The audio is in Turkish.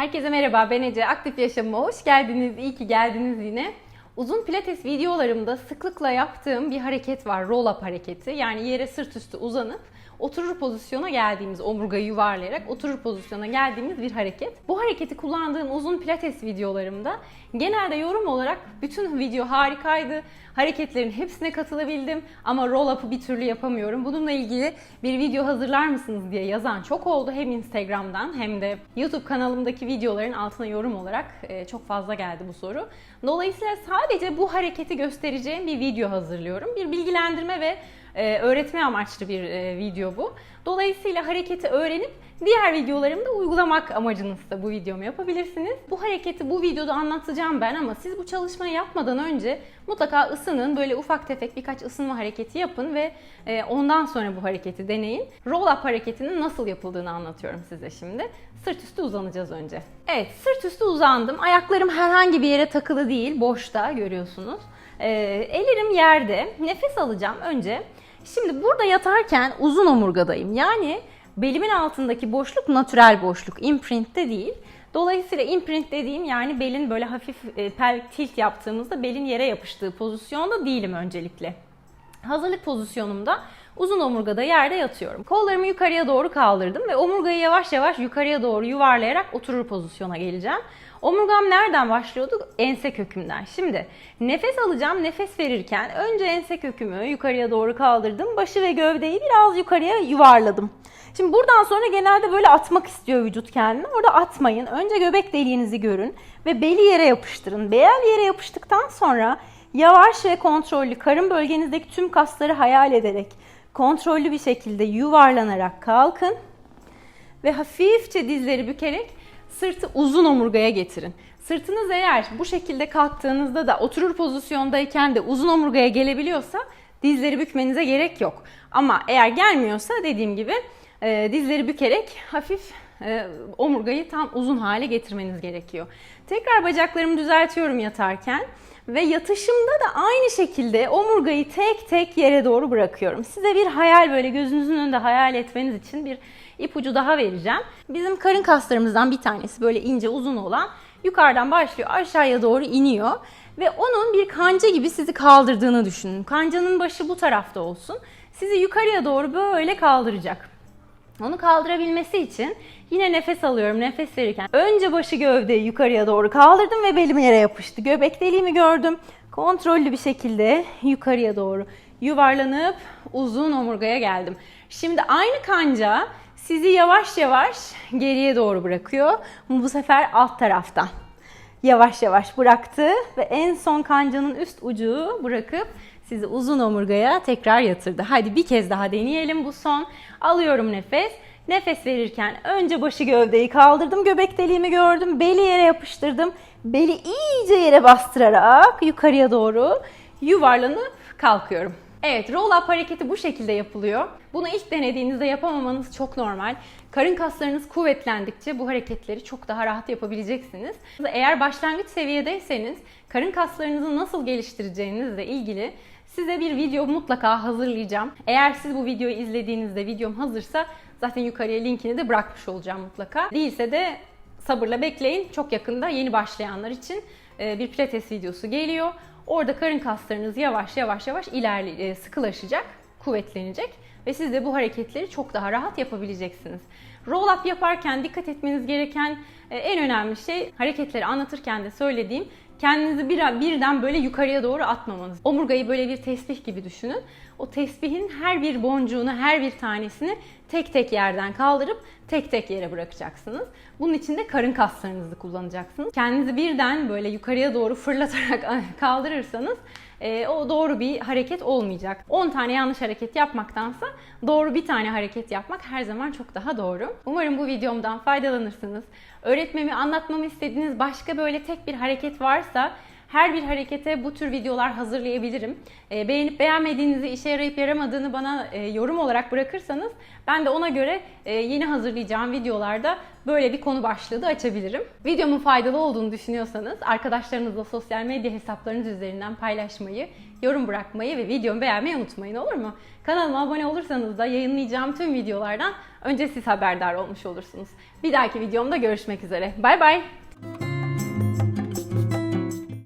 Herkese merhaba, ben Ece. Aktif Yaşamıma hoş geldiniz, iyi ki geldiniz yine. Uzun pilates videolarımda sıklıkla yaptığım bir hareket var, roll up hareketi. Yani yere sırt üstü uzanıp oturur pozisyona geldiğimiz, omurgayı yuvarlayarak oturur pozisyona geldiğimiz bir hareket. Bu hareketi kullandığım uzun pilates videolarımda genelde yorum olarak bütün video harikaydı, hareketlerin hepsine katılabildim ama roll up'ı bir türlü yapamıyorum. Bununla ilgili bir video hazırlar mısınız diye yazan çok oldu. Hem Instagram'dan hem de YouTube kanalımdaki videoların altına yorum olarak e, çok fazla geldi bu soru. Dolayısıyla sadece bu hareketi göstereceğim bir video hazırlıyorum. Bir bilgilendirme ve e, öğretme amaçlı bir e, video bu. Dolayısıyla hareketi öğrenip diğer videolarımda uygulamak amacınızda bu videomu yapabilirsiniz. Bu hareketi bu videoda anlatacağım ben ama siz bu çalışmayı yapmadan önce mutlaka ısının. Böyle ufak tefek birkaç ısınma hareketi yapın ve e, ondan sonra bu hareketi deneyin. Roll up hareketinin nasıl yapıldığını anlatıyorum size şimdi. Sırt üstü uzanacağız önce. Evet sırt üstü uzandım. Ayaklarım herhangi bir yere takılı değil. Boşta görüyorsunuz. E, ellerim yerde. Nefes alacağım önce. Şimdi burada yatarken uzun omurgadayım. Yani belimin altındaki boşluk natürel boşluk. Imprintte değil. Dolayısıyla imprint dediğim yani belin böyle hafif e, pelvic tilt yaptığımızda belin yere yapıştığı pozisyonda değilim öncelikle. Hazırlık pozisyonumda uzun omurgada yerde yatıyorum. Kollarımı yukarıya doğru kaldırdım ve omurgayı yavaş yavaş yukarıya doğru yuvarlayarak oturur pozisyona geleceğim. Omurgam nereden başlıyordu? Ense kökümden. Şimdi nefes alacağım. Nefes verirken önce ense kökümü yukarıya doğru kaldırdım. Başı ve gövdeyi biraz yukarıya yuvarladım. Şimdi buradan sonra genelde böyle atmak istiyor vücut kendini. Orada atmayın. Önce göbek deliğinizi görün ve beli yere yapıştırın. Bel yere yapıştıktan sonra yavaş ve kontrollü karın bölgenizdeki tüm kasları hayal ederek kontrollü bir şekilde yuvarlanarak kalkın ve hafifçe dizleri bükerek sırtı uzun omurgaya getirin. Sırtınız eğer bu şekilde kalktığınızda da oturur pozisyondayken de uzun omurgaya gelebiliyorsa dizleri bükmenize gerek yok. Ama eğer gelmiyorsa dediğim gibi e, dizleri bükerek hafif e, omurgayı tam uzun hale getirmeniz gerekiyor. Tekrar bacaklarımı düzeltiyorum yatarken ve yatışımda da aynı şekilde omurgayı tek tek yere doğru bırakıyorum. Size bir hayal böyle gözünüzün önünde hayal etmeniz için bir ipucu daha vereceğim. Bizim karın kaslarımızdan bir tanesi böyle ince uzun olan yukarıdan başlıyor aşağıya doğru iniyor ve onun bir kanca gibi sizi kaldırdığını düşünün. Kancanın başı bu tarafta olsun. Sizi yukarıya doğru böyle kaldıracak. Onu kaldırabilmesi için yine nefes alıyorum nefes verirken. Önce başı gövdeyi yukarıya doğru kaldırdım ve belim yere yapıştı. Göbek deliğimi gördüm. Kontrollü bir şekilde yukarıya doğru yuvarlanıp uzun omurgaya geldim. Şimdi aynı kanca sizi yavaş yavaş geriye doğru bırakıyor. Bu sefer alt taraftan. Yavaş yavaş bıraktı ve en son kancanın üst ucu bırakıp sizi uzun omurgaya tekrar yatırdı. Hadi bir kez daha deneyelim bu son. Alıyorum nefes. Nefes verirken önce başı gövdeyi kaldırdım. Göbek deliğimi gördüm. Beli yere yapıştırdım. Beli iyice yere bastırarak yukarıya doğru yuvarlanıp kalkıyorum. Evet, roll up hareketi bu şekilde yapılıyor. Bunu ilk denediğinizde yapamamanız çok normal. Karın kaslarınız kuvvetlendikçe bu hareketleri çok daha rahat yapabileceksiniz. Eğer başlangıç seviyedeyseniz karın kaslarınızı nasıl geliştireceğinizle ilgili size bir video mutlaka hazırlayacağım. Eğer siz bu videoyu izlediğinizde videom hazırsa zaten yukarıya linkini de bırakmış olacağım mutlaka. Değilse de sabırla bekleyin. Çok yakında yeni başlayanlar için e, bir pilates videosu geliyor. Orada karın kaslarınız yavaş yavaş yavaş ilerle sıkılaşacak, kuvvetlenecek ve siz de bu hareketleri çok daha rahat yapabileceksiniz. Roll up yaparken dikkat etmeniz gereken e, en önemli şey hareketleri anlatırken de söylediğim kendinizi bir, birden böyle yukarıya doğru atmamanız. Omurgayı böyle bir tesbih gibi düşünün. O tesbihin her bir boncuğunu, her bir tanesini tek tek yerden kaldırıp tek tek yere bırakacaksınız. Bunun için de karın kaslarınızı kullanacaksınız. Kendinizi birden böyle yukarıya doğru fırlatarak kaldırırsanız e, o doğru bir hareket olmayacak. 10 tane yanlış hareket yapmaktansa doğru bir tane hareket yapmak her zaman çok daha doğru. Umarım bu videomdan faydalanırsınız. Öğretmemi, anlatmamı istediğiniz başka böyle tek bir hareket varsa her bir harekete bu tür videolar hazırlayabilirim. E, beğenip beğenmediğinizi, işe yarayıp yaramadığını bana e, yorum olarak bırakırsanız ben de ona göre e, yeni hazırlayacağım videolarda böyle bir konu başlığı da açabilirim. Videomun faydalı olduğunu düşünüyorsanız arkadaşlarınızla sosyal medya hesaplarınız üzerinden paylaşmayı, yorum bırakmayı ve videomu beğenmeyi unutmayın olur mu? Kanalıma abone olursanız da yayınlayacağım tüm videolardan önce siz haberdar olmuş olursunuz. Bir dahaki videomda görüşmek üzere. Bay bay.